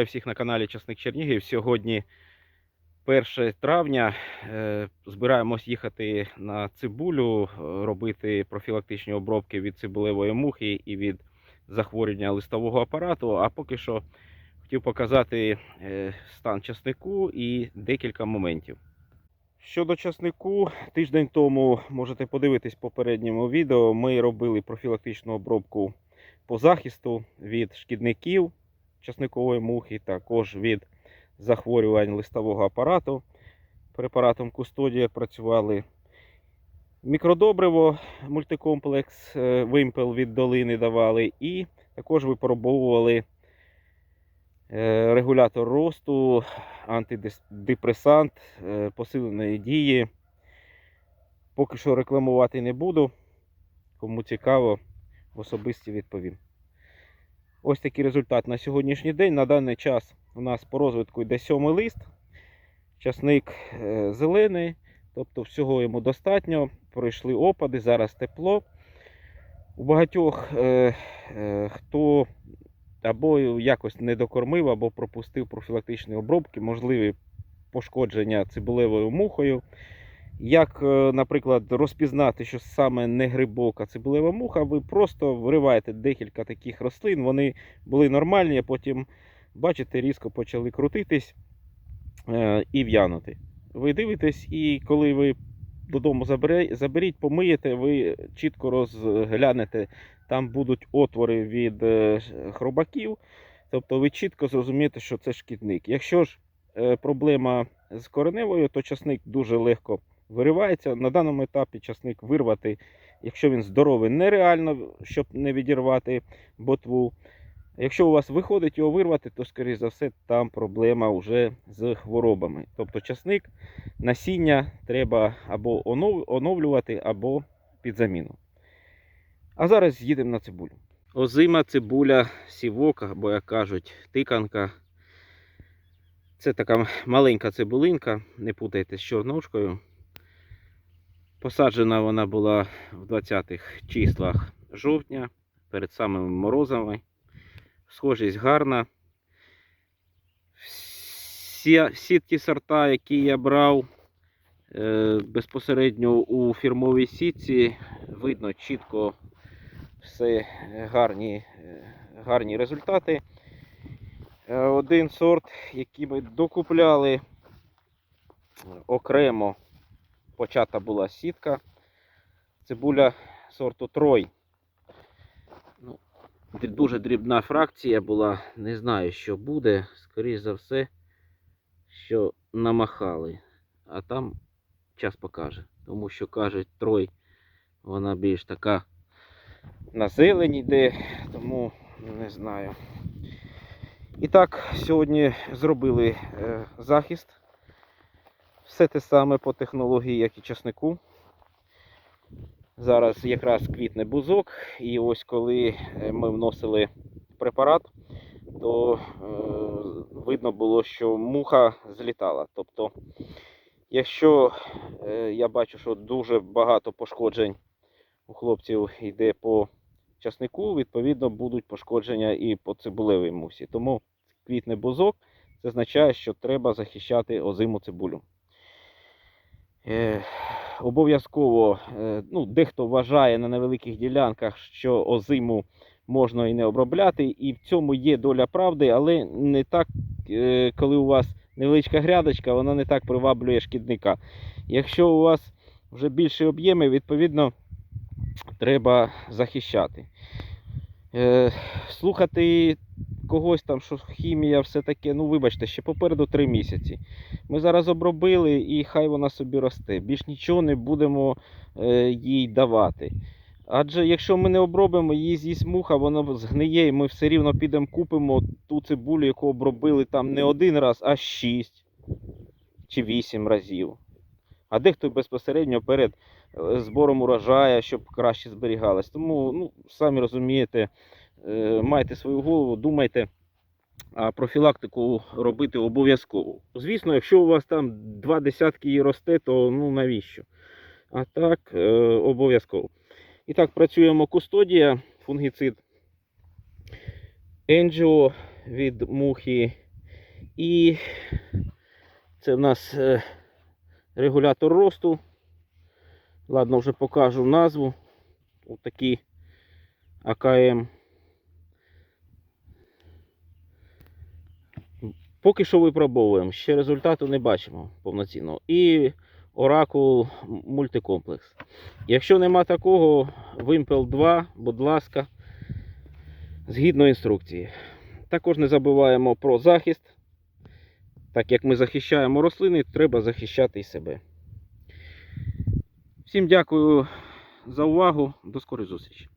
Всіх на каналі Часник Чернігів. Сьогодні 1 травня. Е, Збираємось їхати на цибулю, е, робити профілактичні обробки від цибулевої мухи і від захворювання листового апарату. А поки що хотів показати е, стан часнику і декілька моментів. Щодо часнику, тиждень тому можете подивитись попередньому відео. Ми робили профілактичну обробку по захисту від шкідників часникової мухи, також від захворювань листового апарату. Препаратом Кустодія працювали мікродобриво, мультикомплекс, е, вимпел від долини давали, і також випробовували е, регулятор росту, антидепресант е, посиленої дії. Поки що рекламувати не буду. Кому цікаво, в особисті відповім. Ось такий результат на сьогоднішній день. На даний час у нас по розвитку йде сьомий лист. Часник е, зелений, тобто всього йому достатньо. Пройшли опади, зараз тепло. У багатьох, е, е, хто або якось не докормив, або пропустив профілактичні обробки, можливі пошкодження цибулевою мухою. Як, е, наприклад, розпізнати, що саме не грибок, а цибулева муха, ви просто вириваєте декілька таких рослин, вони були нормальні, а потім, бачите, різко почали крутитись е, і в'янути. Ви дивитесь, і коли ви додому заберіть, помиєте, ви чітко розглянете, там будуть отвори від е, хробаків, тобто ви чітко зрозумієте, що це шкідник. Якщо ж проблема з кореневою, то часник дуже легко виривається. На даному етапі часник вирвати, якщо він здоровий, нереально, щоб не відірвати ботву. Якщо у вас виходить його вирвати, то, скоріш за все, там проблема вже з хворобами. Тобто часник, насіння треба або оновлювати, або під заміну. А зараз їдемо на цибулю. Озима, цибуля, сівок, або, як кажуть, тиканка. Це така маленька цибулинка, не путайте з чорнушкою. Посаджена вона була в 20-х числах жовтня, перед самими морозами. Схожість гарна. Всі, всі ті сорта, які я брав е, безпосередньо у фірмовій сітці, видно чітко все гарні, е, гарні результати. Е, Один сорт, який ми докупляли окремо почата була сітка. Цибуля сорту Трой. Ну, дуже дрібна фракція була. Не знаю, що буде. Скоріше за все, що намахали. А там час покаже. Тому що кажуть, Трой, вона більш така на зелень йде, тому не знаю. І так, сьогодні зробили е, захист. Все те саме по технології, як і часнику. Зараз якраз квітне бузок, і ось коли е, ми вносили препарат, то е, видно було, що муха злітала. Тобто, якщо е, я бачу, що дуже багато пошкоджень у хлопців йде по часнику, відповідно будуть пошкодження і по цибулевій мусі. Тому квітне бузок, це означає, що треба захищати озиму цибулю. Е, обов'язково, е, ну, дехто вважає на невеликих ділянках, що озиму можна і не обробляти, і в цьому є доля правди, але не так, е, коли у вас невеличка грядочка, вона не так приваблює шкідника. Якщо у вас вже більші об'єми, відповідно, треба захищати. Слухати когось там, що хімія, все таке, ну вибачте, ще попереду 3 місяці. Ми зараз обробили і хай вона собі росте. Більш нічого не будемо е, їй давати. Адже якщо ми не обробимо, її з'їсть муха, вона згниє, і ми все рівно підемо купимо ту цибулю, яку обробили там не один раз, а 6 чи 8 разів. А дехто безпосередньо перед е, збором урожаю, щоб краще зберігалась. Тому, ну, самі розумієте, майте свою голову, думайте. А профілактику робити обов'язково. Звісно, якщо у вас там два десятки її росте, то ну навіщо? А так, е, обов'язково. І так, працюємо кустодія, фунгіцид Енджіо від мухи І це в нас е, регулятор росту. Ладно, вже покажу назву. Отакі АКМ. Поки що випробовуємо, ще результату не бачимо повноцінного. І Oracle мультикомплекс. Якщо нема такого, Wimpel 2, будь ласка, згідно інструкції. Також не забуваємо про захист. Так як ми захищаємо рослини, треба захищати і себе. Всім дякую за увагу. До скорої зустрічі.